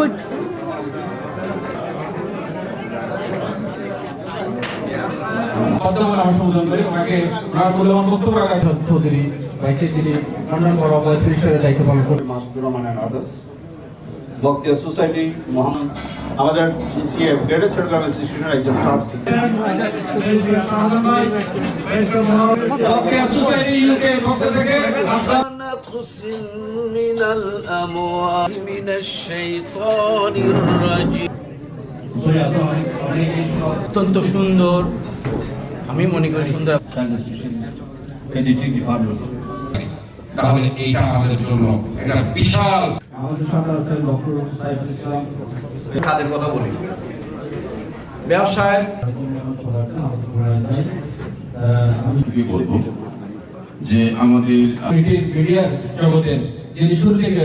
good. বর্তমান আমার সম্বোধন করে ওনাকে ওনার মূল্যবান বক্তব্য রাখার চৌধুরী ভাইকে তিনি সম্মান করা অবৈধ হিসেবে দায়িত্ব পালন করবেন Masudur Rahman and others. বক্তিয়া society Mohammad আমাদের সিএফ গ্রেটার চট্টগ্রাম ইনস্টিটিউশনের একজন ট্রাস্টি বক্তিয়া সোসাইটি ইউকে পক্ষ থেকে আসসালাম نقص من الأموال من الشيطان الرجيم অত্যন্ত সুন্দর আমি মনে করি সুন্দর এডিটিং ডিপার্টমেন্ট তাহলে এইটা আমাদের জন্য একটা বিশাল আমাদের সাথে আছেন ডক্টর সাইফ ইসলাম কাদের কথা বলি ব্যবসায় কি বলবো যে আমাদের মিডিয়ার জগতের যিনি শুরু থেকে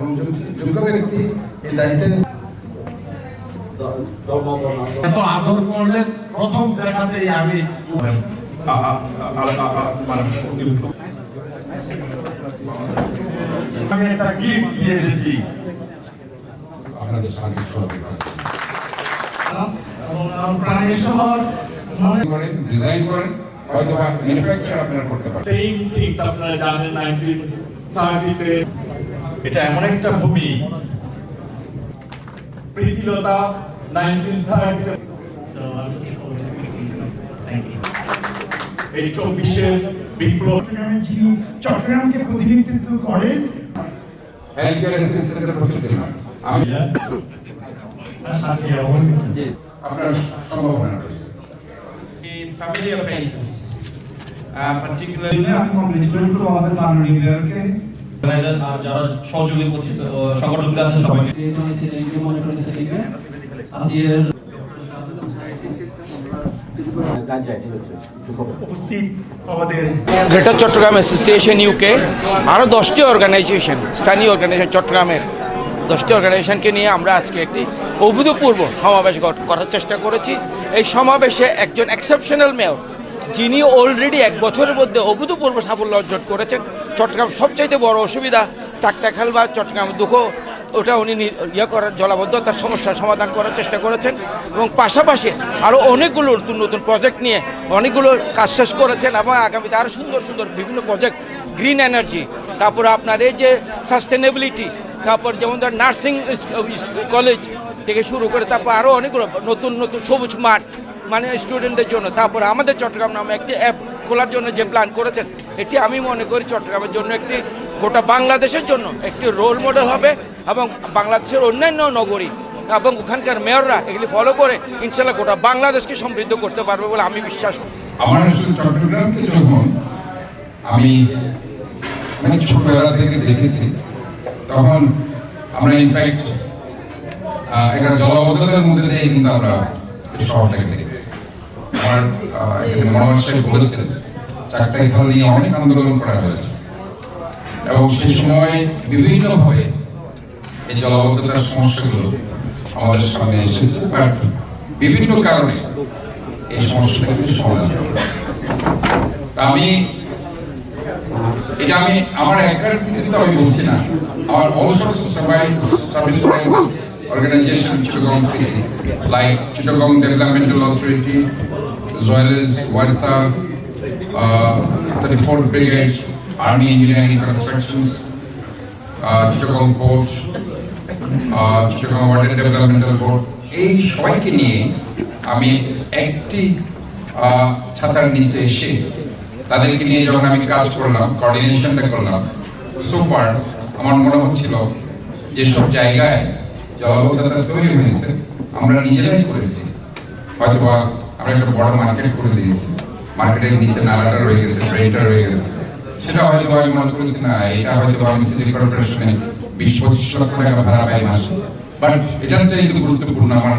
এবং যোগ্য- ব্যক্তি এই দায়িত্বে এত আদর করলেন প্রথম দেখাতেই আমি আমি একটা গিফট দিয়ে এসেছি। ডিজাইন করেন হয়তো ম্যানুফ্যাকচার আপনারা করতে পারেন। সেম থিংস আপনারা জানেন নাইনটিন থার্টিতে এটা এমন একটা ভূমি। প্রীতিলতা নাইনটিন এই চব্বিশের বিপ্লব যিনি চট্টগ্রামকে প্রতিনিধিত্ব করেন আমি আপনার সম্ভাবনা রয়েছে। Familiar faces uh, particularly যারা সহযোগী উপস্থিত আছেন সবাইকে উপস্থিত আমাদের গ্রেটার চট্টগ্রাম অ্যাসোসিয়েশন ইউকে আরও দশটি অর্গানাইজেশন স্থানীয় অর্গানাইজেশন চট্টগ্রামের দশটি অর্গানাইজেশনকে নিয়ে আমরা আজকে একটি অভূতপূর্ব সমাবেশ করার চেষ্টা করেছি। এই সমাবেশে একজন এক্সেপশনাল মেয়র যিনি অলরেডি এক বছরের মধ্যে অভূতপূর্ব সাফল্য অর্জন করেছেন। চট্টগ্রাম সবচাইতে বড় অসুবিধা চাকতাখাল বা চট্টগ্রাম দুঃখ, ওটা উনি ইয়ে করার জলাবদ্ধতার সমস্যার সমাধান করার চেষ্টা করেছেন। এবং পাশাপাশি আরও অনেকগুলো নতুন নতুন প্রজেক্ট নিয়ে অনেকগুলো কাজ শেষ করেছেন এবং আগামীতে আরও সুন্দর সুন্দর বিভিন্ন প্রজেক্ট গ্রিন এনার্জি তারপর আপনার এই যে সাস্টেনেবিলিটি তারপর যেমন ধর নার্সিং কলেজ থেকে শুরু করে তারপর আরও অনেকগুলো নতুন নতুন সবুজ মাঠ মানে স্টুডেন্টদের জন্য, তারপরে আমাদের চট্টগ্রাম নামে একটি অ্যাপ খোলার জন্য যে প্ল্যান করেছেন এটি আমি মনে করি চট্টগ্রামের জন্য একটি, গোটা বাংলাদেশের জন্য একটি রোল মডেল হবে এবং বাংলাদেশের অন্যান্য নগরী এবং ওখানকার মেয়ররা এগুলি ফলো করে ইনশাল্লাহ গোটা বাংলাদেশকে সমৃদ্ধ করতে পারবে বলে আমি বিশ্বাস করি। আমার আসলে চট্টগ্রামকে যখন আমি মানে ছোটবেলা থেকে দেখেছি, তখন আমরা ইনফ্যাক্ট একটা জলবদ্ধতার মধ্যে দিয়ে কিন্তু আমরা শহরটাকে দেখেছি। আমার এখানে মনোহর সাহেব বলেছেন চাকটাই খাল নিয়ে অনেক আন্দোলন করা হয়েছে। এবং সেই সময় বিভিন্নভাবে এই জলবদ্ধতার সমস্যাগুলো আমাদের সামনে এসেছে বাট বিভিন্ন কারণে এই সমস্যাটা কিন্তু সমাধান আমি, এটা আমি আমার একার কিন্তু আমি বলছি না, আমার sorts of survive service organization Chittagong City like Chittagong Developmental as well 34th Brigade Army Engineering Constructions uh, Chittagong Port uh, Chittagong Water Developmental Board. এই সবাইকে নিয়ে আমি একটি ছাতার নিচে এসে তাদেরকে নিয়ে যখন আমি কাজ করলাম কোঅর্ডিনেশনটা করলাম সুপার আমার মনে হচ্ছিল যে সব জায়গায় জলবদ্ধতা তৈরি হয়েছে আমরা নিজেরাই করেছি। হয়তো বা আমরা একটা বড় মার্কেট করে দিয়েছি। মার্কেটের নিচে নালাটা রয়ে গেছে ড্রেনটা রয়ে গেছে। সেটা হয়তো আমি মনে করছি না, এটা হয়তো আমি সিটি কর্পোরেশনে বিশ পঁচিশ লক্ষ টাকা ভাড়া পাই মাসে বাট এটার চাইতে গুরুত্বপূর্ণ, আমার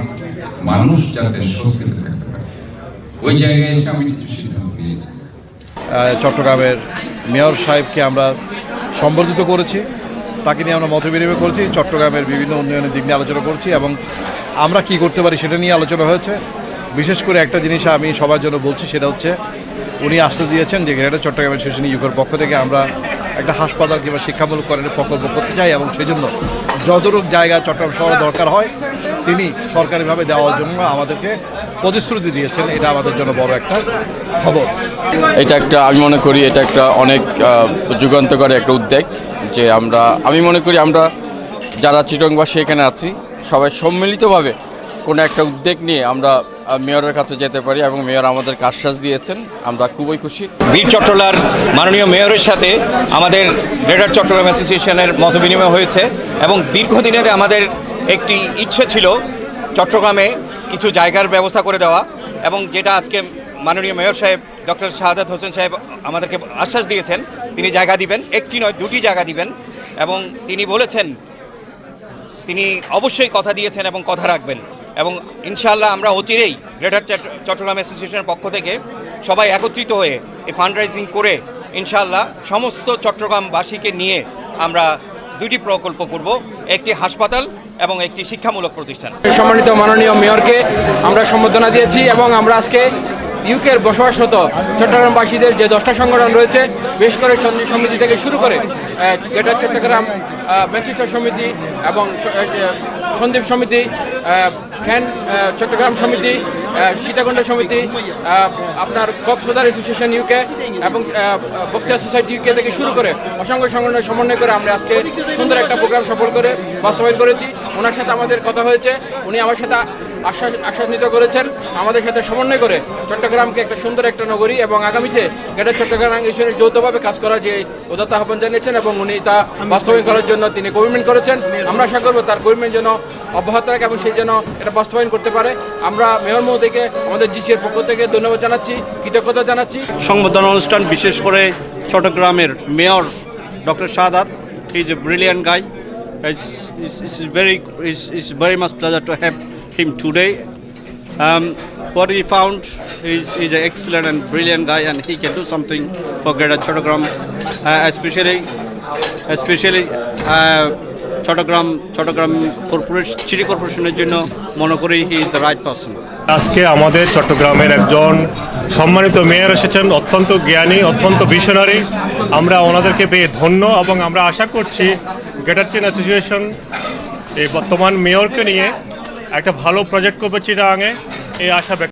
মানুষ যাতে স্বস্তিতে থাকতে পারে। ওই জায়গায় এসে আমি কিছু সিদ্ধান্ত নিয়েছি। চট্টগ্রামের মেয়র সাহেবকে আমরা সম্বর্ধিত করেছি। তাকে নিয়ে আমরা মত বিনিময় করেছি। চট্টগ্রামের বিভিন্ন উন্নয়নের দিক নিয়ে আলোচনা করছি এবং আমরা কি করতে পারি সেটা নিয়ে আলোচনা হয়েছে। বিশেষ করে একটা জিনিস আমি সবার জন্য বলছি, সেটা হচ্ছে উনি আশ্বাস দিয়েছেন যে গ্রেটার চট্টগ্রামের শিশু ইউকের পক্ষ থেকে আমরা একটা হাসপাতাল কিংবা শিক্ষামূলক করের প্রকল্প করতে চাই এবং সেই জন্য যতটুকু জায়গা চট্টগ্রাম শহরে দরকার হয়, তিনি সরকারিভাবে দেওয়ার জন্য আমাদেরকে প্রতিশ্রুতি দিয়েছেন। এটা আমাদের জন্য বড় একটা খবর। এটা একটা, আমি মনে করি এটা একটা অনেক যুগান্তকারী একটা উদ্যোগ যে আমরা, আমি মনে করি আমরা যারা চিটংবাসী এখানে আছি, সবাই সম্মিলিতভাবে কোনো একটা উদ্যোগ নিয়ে আমরা মেয়রের কাছে যেতে পারি এবং মেয়র আমাদেরকে আশ্বাস দিয়েছেন। আমরা খুবই খুশি। বীর চট্টলার মাননীয় মেয়রের সাথে আমাদের গ্রেটার চট্টগ্রাম অ্যাসোসিয়েশনের মত বিনিময় হয়েছে এবং দীর্ঘদিনের আমাদের একটি ইচ্ছে ছিল চট্টগ্রামে কিছু জায়গার ব্যবস্থা করে দেওয়া এবং যেটা আজকে মাননীয় মেয়র সাহেব, ডক্টর শাহাদাত হোসেন সাহেব আমাদেরকে আশ্বাস দিয়েছেন, তিনি জায়গা দিবেন, একটি নয়, দুটি জায়গা দিবেন এবং তিনি বলেছেন, তিনি অবশ্যই কথা দিয়েছেন এবং কথা রাখবেন। এবং ইনশাআল্লাহ আমরা অচিরেই গ্রেটার চট্ট- চট্টগ্রাম অ্যাসোসিয়েশনের পক্ষ থেকে সবাই একত্রিত হয়ে এই ফান্ড রাইজিং করে ইনশাআল্লাহ সমস্ত চট্টগ্রামবাসীকে নিয়ে আমরা দুটি প্রকল্প করব, একটি হাসপাতাল এবং একটি শিক্ষামূলক প্রতিষ্ঠান। সম্মানিত মাননীয় মেয়রকে আমরা সম্বোধনা দিয়েছি এবং আমরা আজকে ইউকের বসবাসরত চট্টগ্রামবাসীদের যে দশটা সংগঠন রয়েছে বেশ করে সন্ধি সমিতি থেকে শুরু করে গ্রেটার চট্টগ্রাম ম্যানচেস্টার সমিতি এবং সন্দীপ সমিতি ফ্যান চট্টগ্রাম সমিতি সীতাকুণ্ড সমিতি আপনার কক্সবাজার অ্যাসোসিয়েশন ইউকে এবং বক্তিয়া সোসাইটি ইউকে থেকে শুরু করে অসংখ্য সংগঠনের সমন্বয় করে আমরা আজকে সুন্দর একটা প্রোগ্রাম সফল করে বাস্তবায়ন করেছি। ওনার সাথে আমাদের কথা হয়েছে। উনি আমার সাথে আশ্বাস আশ্বাস আশ্বাসিত করেছেন। আমাদের সাথে সমন্বয় করে চট্টগ্রামকে একটা সুন্দর একটা নগরী এবং আগামীতে গ্রেটার চট্টগ্রাম ইউনিয়নের যৌথভাবে কাজ করার যে উদাত্ত আহ্বান জানিয়েছেন এবং উনি তা বাস্তবায়ন করার জন্য তিনি কমিটমেন্ট করেছেন। আমরা আশা করব তার কমিটমেন্ট যেন অব্যাহত রাখে এবং সেই জন্য এটা বাস্তবায়ন করতে পারে। আমরা মেয়র মহোদয়কে, আমাদের জিসিএর পক্ষ থেকে ধন্যবাদ জানাচ্ছি, কৃতজ্ঞতা জানাচ্ছি। সংবর্ধনা অনুষ্ঠান বিশেষ করে চট্টগ্রামের mayor doctor Sadat is a brilliant guy it's very it's very much pleasure to have him today Um, what we found is he's an excellent and brilliant guy, and he can do something for Greater Chottagram, uh, especially, especially uh, Chottagram, Chottagram Corporation, City Corporation জন্য মনে করি he is the right person. আজকে আমাদের চট্টগ্রামের একজন সম্মানিত mayor এসেছেন অত্যন্ত জ্ঞানী অত্যন্ত ভিশনারি আমরা ওনাদেরকে পেয়ে ধন্য এবং আমরা আশা করছি গ্রেটার চেন অ্যাসোসিয়েশন এই বর্তমান মেয়রকে নিয়ে একটা ভালো প্রজেক্ট করবে চিটাঙে এই আশা